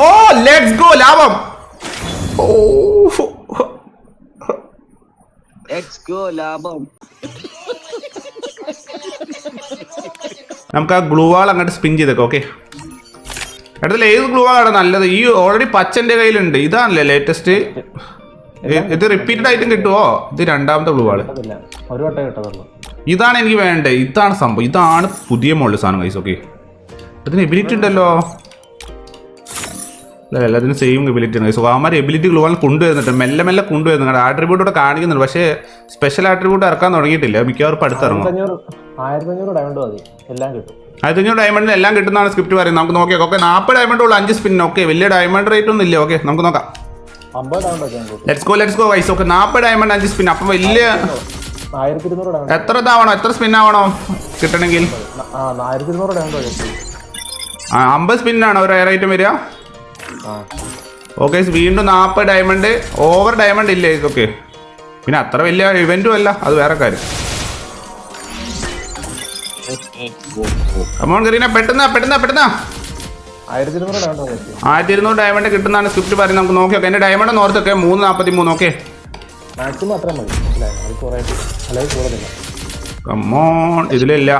Oh let's go ലാഭം. ഓ let's go ലാഭം. നമുക്ക് ആ ഗ്ലൂ വാൾ അങ്ങോട്ട് സ്പിൻ ചെയ്തേക്കാം ഓക്കെ എടുത്തില്ല ഏത് ഗ്ലൂ വാളാണ് നല്ലത്? ഈ ഓൾറെഡി പച്ചന്റെ കയ്യിലുണ്ട്. ഇതാണല്ലേ ലേറ്റസ്റ്റ് ഇത് റിപ്പീറ്റഡ് ആയിട്ടും കിട്ടുമോ ഇത് രണ്ടാമത്തെ ഗ്ലൂ വാൾ ഇതാണ് എനിക്ക് വേണ്ടത്. ഇതാണ് സംഭവം. ഇതാണ് പുതിയ മോളിൽ സാധനം കൈസ് ഓക്കെ ഇതിന് എബിലിറ്റി ഉണ്ടല്ലോ. അല്ല എല്ലാത്തിനും സെയിം എബിലിറ്റി ആണ്. സോ അവന്മാർ എബിലിറ്റി ഗ്ലോബൽ കൊണ്ടുവരുന്നുണ്ട് മെല്ലെ മെല്ലെ കൊണ്ടുവരുന്നുണ്ട് ആട്രിബ്യൂട്ട് ഇവിടെ കാണിക്കുന്നുണ്ട്. പക്ഷേ സ്പെഷ്യൽ ആട്രിബ്യൂട്ട് ഇറക്കാൻ തുടങ്ങിയിട്ടില്ല. മിക്കവാറും അടുത്തിറങ്ങും അഞ്ഞൂറ് ആയിരത്തി അഞ്ഞൂറ് ഡയമണ്ട് മതി. എല്ലാം കിട്ടും. ആയിരത്തഞ്ഞൂറ് ഡയമണ്ടിന് എല്ലാം കിട്ടുന്നതാണ് സ്ക്രിപ്റ്റ് പറയുന്നത്. നമുക്ക് നോക്കിയാൽ ഓക്കെ നാൽപ്പത് ഡയമണ്ട് ഉള്ളൂ അഞ്ച് സ്പിൻ ഓക്കെ വലിയ ഡയമണ്ട് റേറ്റ് ഒന്നും ഇല്ല. ഓക്കെ നമുക്ക് നോക്കാം. ലെറ്റ്സ് ഗോ ലെറ്റ്സ് ഗോ വൈസ് ഓക്കെ നാൽപ്പത് ഡയമണ്ട് അഞ്ച് സ്പിൻ അപ്പം വലിയ എത്ര ഇതാവണോ? എത്ര സ്പിൻ ആവണോ കിട്ടണമെങ്കിൽ? അമ്പത് സ്പിന്നാണ് ഒരു ഐറ്റം വരിക. ഓക്കെ വീണ്ടും നാൽപ്പത് ഡയമണ്ട് ഓവർ ഡയമണ്ട് ഇല്ലേ ഇതൊക്കെ? പിന്നെ അത്ര വലിയ ഇവന്റും അല്ല അത് വേറെ കാര്യം. കമോൺ കറീന പെട്ടെന്ന് പെട്ടെന്ന് പെട്ടെന്ന്. ആയിരത്തി ഇരുന്നൂറ് ഡയമണ്ട് കിട്ടുന്നതാണ് സ്ക്രിപ്റ്റ് പറയുന്നത്. നമുക്ക് നോക്കി നോക്കാം എന്റെ ഡയമണ്ട് ഓർത്തൊക്കെ മൂന്ന് നാൽപ്പത്തി മൂന്ന് ഓക്കെ കമോൺ അത്രയും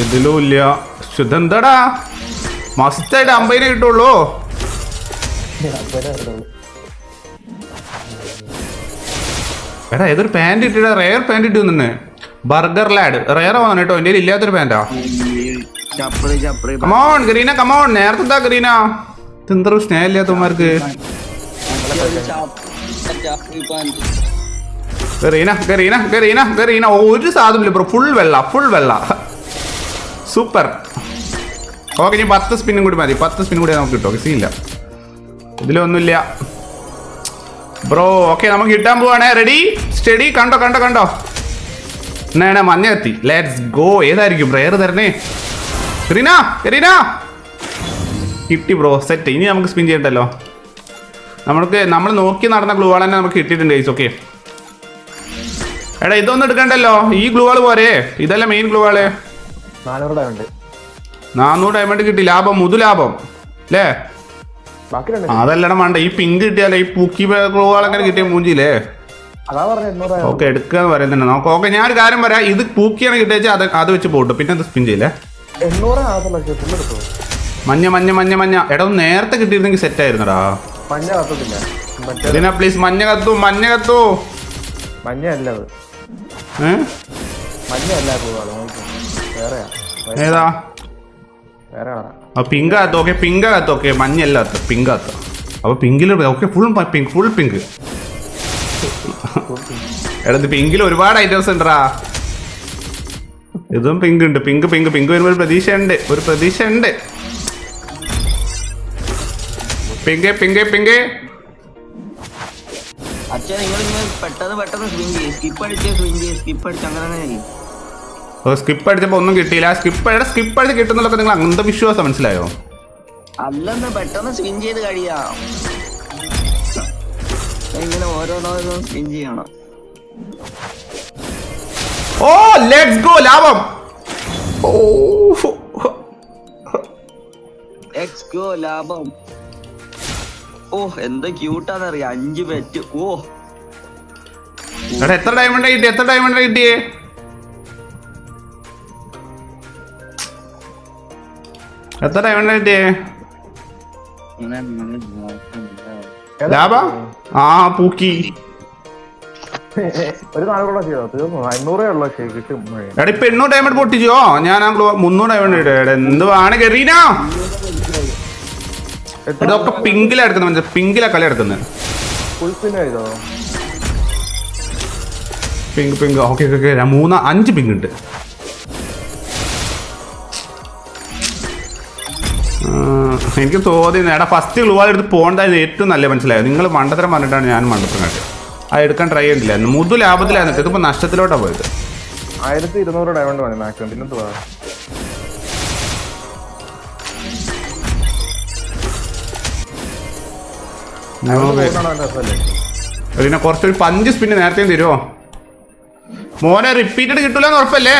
ഇതിലും ഇല്ല. ഇതെന്താടാ? മസ്റ്റായിട്ട് അമ്പതിനെ കിട്ടുള്ളൂ. എടാ ഏതൊരു പാന്റ് ഇട്ടിടാ? റെയർ പാന്റ് ഇട്ടു നിന്നെ. ബർഗർ ലാഡ് റെയർ ആണ് കേട്ടോ എന്റെ ഇല്ലാത്തൊരു പാന്റാ കമോൺ ഗ്രീന കമോൺ നേരത്തെ എന്താ ഗ്രീന തിന്തറും സ്നേഹ ഇല്ലാത്തമാർക്ക് പാന്റ് ഗറീന ഗറീന ഗറീന ഗറീന ഒരു സാധനമില്ല ബ്രോ ഫുൾ വെള്ള ഫുൾ വെള്ള. സൂപ്പർ. ഓക്കെ ഇനി പത്ത് സ്പിന്നും കൂടി മതി. പത്ത് സ്പിന്നും കൂടി നമുക്ക് കിട്ടും. സീനില്ല ഇതിലൊന്നുമില്ല. ബ്രോ ഓക്കെ നമുക്ക് കിട്ടാൻ പോവാണേ. റെഡി സ്റ്റഡി കണ്ടോ കണ്ടോ കണ്ടോ? എന്നാണ് മഞ്ഞ എത്തി ലെറ്റ്സ് ഗോ ഏതായിരിക്കും? റെയർ തരണേ. ഗറീന ഗറീന കിട്ടി ബ്രോ. സെറ്റ് ഇനി നമുക്ക് സ്പിൻ ചെയ്യണ്ടല്ലോ. നമ്മൾക്ക് നമ്മൾ നോക്കി നടന്ന ഗ്ലൂ വാൾ തന്നെ നമുക്ക് കിട്ടിയിട്ടുണ്ട് ഓക്കെ. എടാ ഇതൊന്നും എടുക്കണ്ടല്ലോ. ഈ ഗ്ലൂ വാൾ പോരെ. ഇതല്ല മെയിൻ ഗ്ലൂ വാൾ നാനൂറ് ഡയമണ്ട് നാനൂറ് ഡയമണ്ട് കിട്ടി. ലാഭം മുതു ലാഭം. അല്ലേ അതല്ലടം വേണ്ട ഈ പിങ്ക് കിട്ടിയാലേ ഈ പൂക്കി അങ്ങനെ കിട്ടിയ മൂഞ്ചിയില്ലേ? ഓക്കെ എടുക്കുക എന്ന് പറയുന്നുണ്ട്. നോക്കാം ഓക്കെ ഞാൻ ഒരു കാര്യം പറയാം. ഇത് പൂക്കിയാണ് കിട്ടിയ അത് അത് വെച്ച് പോട്ടു. പിന്നെ അത് സ്പിൻ ചെയ്യില്ലേ? മഞ്ഞ മഞ്ഞ മഞ്ഞ മഞ്ഞ. എടാ ഒന്ന് നേരത്തെ കിട്ടിയിരുന്നെങ്കിൽ സെറ്റ് ആയിരുന്നടാ. പിന്നെ ഇതിനാ പ്ലീസ് മഞ്ഞ കത്തു മഞ്ഞ കത്തു. മഞ്ഞ അല്ല മഞ്ഞ അല്ല ഏതാ? അപ്പൊ പിങ്കകത്ത് ഓക്കെ പിങ്ക് കത്ത് ഓക്കെ മഞ്ഞല്ലാത്ത പിങ്കകത്ത് പിങ്ക് കത്ത് അപ്പൊ പിങ്കിൽ okay full pink full pink എടാ ഇത് പിങ്കിൽ ഒരുപാട് ഐറ്റംസ് ഉണ്ടടാ. ഇതും പിങ്ക് ഉണ്ട്. പിങ്ക് പിങ്ക് പിങ്ക് വരുമ്പോൾ ഒരു പ്രതീക്ഷ ഉണ്ട് ഒരു പ്രതീക്ഷ ഉണ്ട് പിങ്ക് പിങ്ക് പിങ്ക് അച്ഛൻ നിങ്ങൾ പെട്ടെന്ന് പെട്ടെന്ന് സ്വിങ് ചെയ്യും. സ്കിപ്പ് അടിച്ച് സ്വിങ് ചെയ്യും സ്കിപ്പ് അടിച്ച് അങ്ങനെ ചെയ്യും സ്കിപ്പ് അടിച്ചപ്പോൾ ഒന്നും കിട്ടിയില്ല. സ്കിപ്പ് എവിടെ സ്കിപ്പ് അടിച്ച് കിട്ടുന്നതൊക്കെ നിങ്ങൾ അന്ധവിശ്വാസം മനസ്സിലായോ? അല്ലെന്ന് പെട്ടെന്ന് സ്വിൻ ചെയ്ത് കഴിയാം. ഇങ്ങനെ ഓരോന്നോരോ സ്പിൻ ചെയ്യണം. ഓ ലെറ്റ്സ് ഗോ ലാഭം. ഓ. ലെറ്റ്സ് ഗോ ലാഭം. ഓ എന്താ ക്യൂട്ടാന്നറിയാം അഞ്ച് പെറ്റ് ഓ. എത്ര ഡയമണ്ട് കിട്ടി? എത്ര ഡയമണ്ട് കിട്ടിയേ? എത്ര ഡയമണ്ട് കിട്ടിയേ? ലാഭ? ആ പൂക്കി. ഒരു നാനൂറ് ചെയ്തോ? തീർന്നു. അഞ്ഞൂറേ ഉള്ളൂ കിട്ടും. എടാ ഇപ്പൊ എണ്ണൂറ് ഡയമണ്ട് പൊട്ടിച്ചോ? ഞാൻ മുന്നൂറ് ഡയമണ്ട് ഇടേ. എന്ത് എന്തുവാണ് കരീന ഇതൊക്കെ പിങ്കിലാ എടുക്കുന്നത് മനസ്സിലായി പിങ്കിലാ കളി എടുക്കുന്നത് പിങ്ക് പിങ്ക്. ഓക്കെ ഓക്കെ മൂന്ന് അഞ്ച് പിങ്ക് ഉണ്ട്. എനിക്ക് തോന്നിയിരുന്നു എടാ ഫസ്റ്റ് ഗ്ലൂ എടുത്ത് പോകേണ്ടത് ഏറ്റവും നല്ല മനസ്സിലായത്. നിങ്ങൾ മണ്ടത്തരം പറഞ്ഞിട്ടാണ് ഞാൻ മണ്ടത്തരം കണ്ടത് ആ എടുക്കാൻ ട്രൈ ചെയ്തില്ല മുതു ലാഭത്തിലായിരുന്നു ഇതിപ്പോൾ നഷ്ടത്തിലോട്ടാണ് പോയത്. ആയിരത്തി ഇരുന്നൂറ് ഡയമണ്ട് വേണം മാക്സിമം പിന്നെന്ത് പറയാം നമുക്ക് രസമല്ലേ പിന്നെ കുറച്ചൊരു പഞ്ച് സ്പിന്ന് നേരത്തെ തരുമോ മോനെ റിപ്പീറ്റഡ് കിട്ടൂലെന്ന് ഉറപ്പല്ലേ?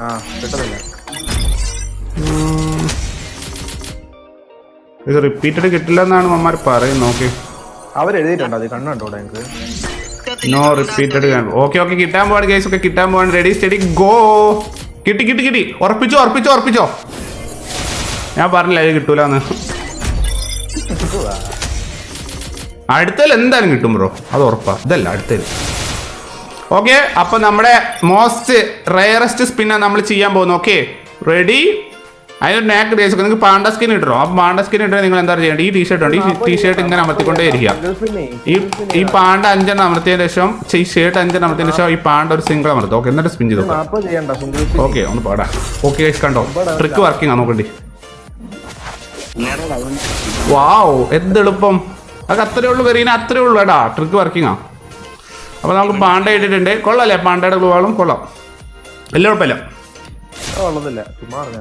ആ കിട്ടുന്നില്ല ഇത് റിപ്പീറ്റഡ് കിട്ടില്ല എന്നാണ് മമ്മാർ പറയും നോക്കി. അവരെഴുതിയിട്ടുണ്ട്? അത് കണ്ണുണ്ടോ നോ റിപ്പീറ്റഡ് ഓക്കെ ഓക്കെ കിട്ടാൻ പോവാണ് ഗൈസ് ഒക്കെ കിട്ടാൻ പോവാണ്. റെഡി സ്റ്റഡി ഗോ കിട്ടി കിട്ടി കിട്ടി. ഉറപ്പിച്ചോ ഉറപ്പിച്ചോ ഉറപ്പിച്ചോ. ഞാൻ പറഞ്ഞില്ല ഇത് കിട്ടൂലെന്ന്. അടുത്തതിൽ എന്തായാലും കിട്ടും ബ്രോ അത് ഉറപ്പാ. ഇതല്ല അടുത്തതിൽ. ഓക്കെ അപ്പൊ നമ്മുടെ മോസ്റ്റ് റയറസ്റ്റ് സ്പിന്നാണ് നമ്മൾ ചെയ്യാൻ പോകുന്നത് ഓക്കെ റെഡി അതിനൊരു നാക്ക് ഡേസ് നിങ്ങൾക്ക് പാണ്ട സ്കിൻ ഇട്ടോ? ആ പാണ്ട സ്കിൻ ഇട്ടാൽ നിങ്ങൾ എന്താ ചെയ്യേണ്ടത്? ഈ ടീഷർട്ട് ഉണ്ട്. ഈ ടീഷർട്ട് ഇങ്ങനെ അമർത്തിക്കൊണ്ടേ ഇരിക്കുക. ഈ ഈ പാണ്ട അഞ്ചെണ്ണം അമർത്തിയതിന് ശേഷം ഈ ഷർട്ട് അഞ്ചെണ്ണം അമർത്തിയതിന് ശേഷം ഈ പാണ്ട ഒരു സിംഗിൾ അമർത്തും ഓക്കെ എന്നിട്ട് സ്പിൻ ചെയ്തു ഓക്കെ ഒന്ന് പാടാ. ഓക്കെ കണ്ടോ? ട്രിക്ക് വർക്കിംഗ് ആ നോക്കണ്ടി. വാവ് എന്ത് എളുപ്പം. അത് അത്രേ ഉള്ളൂ വരീന അത്രേ ഉള്ളൂ എടാ. ട്രിക്ക് വർക്കിംഗ് ആ. അപ്പൊ നമുക്ക് പാണ്ട ഇട്ടിട്ടുണ്ട്. കൊള്ളാം അല്ലേ? പാണ്ടയുടെ ഗ്ലൂവാളും കൊള്ളാം. എല്ലാം കുഴപ്പമില്ല.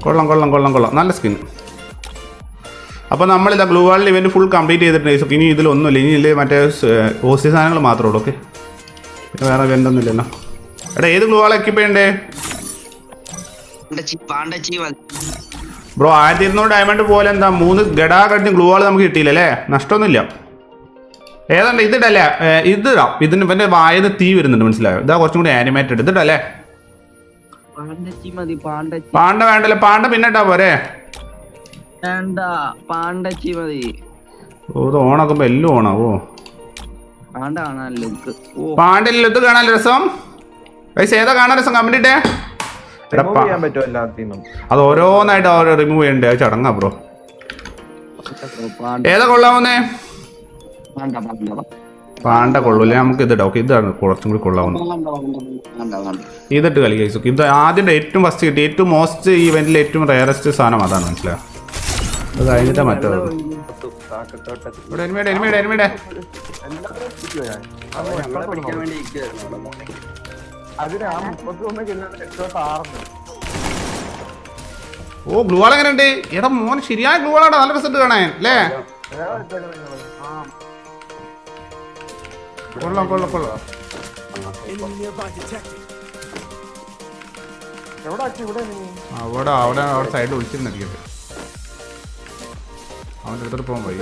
കൊള്ളാം കൊള്ളം കൊള്ളം കൊള്ളാം. നല്ല സ്കിൻ. അപ്പോൾ നമ്മളിതാ ഗ്ലൂ വാളിൽ ഇവന്റ് ഫുൾ കംപ്ലീറ്റ് ചെയ്തിട്ടുണ്ട്. ഇനി ഇതിലൊന്നുമില്ല ഇനി ഇതിൽ മറ്റേ ഓസി സാധനങ്ങൾ മാത്രമേ ഉള്ളൂ. ഓക്കെ. പിന്നെ വേറെ ഇവന്റ് ഒന്നും ഇല്ലല്ലോ. എടാ ഏത് ഗ്ലൂ വാൾ എക്യൂപ്പ് ചെയ്യണ്ടേ ബ്രോ ആയിരത്തി ഇരുന്നൂറ് ഡയമണ്ട് പോലെ എന്താ മൂന്ന് ഗഡാ കടിഞ്ഞ് ഗ്ലൂ വാൾ നമുക്ക് കിട്ടിയില്ല അല്ലേ? നഷ്ടമൊന്നുമില്ല. ഏതാണ്ട് ഇതിടല്ലേ ഇതിടാം. ഇതിന് ഇവന്റെ വായത് തീ വരുന്നുണ്ട് മനസ്സിലായോ? ഇതാ കുറച്ചും കൂടി ആനിമേറ്റഡ് ഇതിടല്ലേ പാണ്ടച്ചി മതി പാണ്ടച്ചി പാണ്ട വേണ്ടല്ലോ പാണ്ട പിന്നെട്ടാ പോരെ. വേണ്ട പാണ്ടച്ചി മതി. ഓ ഇത് ഓണാക്കുമ്പോ എല്ലാം ഓണാവോ? പാണ്ട കാണാനല്ലോ ലുക്ക് ഓ. പാണ്ടില്ല ഇത് കാണാൻ രസം? വയസ്സ് ഏതാ കാണാൻ രസം? കമ്പനിട്ടേ Remove ചെയ്യാൻ പറ്റുമോ എല്ലാത്തിനും? അത് ഓരോന്നായിട്ട് ഓരോ റിമൂവ് ചെയ്യണ്ടേ? അത് ചടങ്ങാ ബ്രോ പാണ്ട ഏതാ കൊള്ളാവുന്നേ? പാണ്ട പാണ്ട പാണ്ട കൊള്ളൂല്ലേ? നമുക്ക് ഇത് ഇടാം. ഓക്കെ ഇതാണ് കുറച്ചും കൂടി കൊള്ളാവുന്നത് ഇതിട്ട് കളി കഴിച്ചു ഇത് ആദ്യം ഏറ്റവും ഫസ്റ്റ് കിട്ടി ഏറ്റവും മോസ്റ്റ് ഈവെന്റിൽ ഏറ്റവും റയറസ്റ്റ് സാധനം അതാണ് മനസ്സിലായോ? അത് കഴിഞ്ഞിട്ടാ മറ്റേത്. ഓ ഗ്ലൂ എങ്ങനെയുണ്ട്? എങ്ങനെ ഉണ്ട് എടാ മോൻ ശരിയായ ഗ്ലൂ വാളാണ് നല്ല റിസൾട്ട് കാണാൻ അല്ലേ? കൊള്ളാം കൊള്ളാം കൊള്ളാം. അവിടെ അവിടെ അവിടെ സൈഡിൽ ഒളിച്ചിരുന്നിരിക്കട്ടെ അവന്റെ അടുത്തോട്ട് പോകാൻ വഴി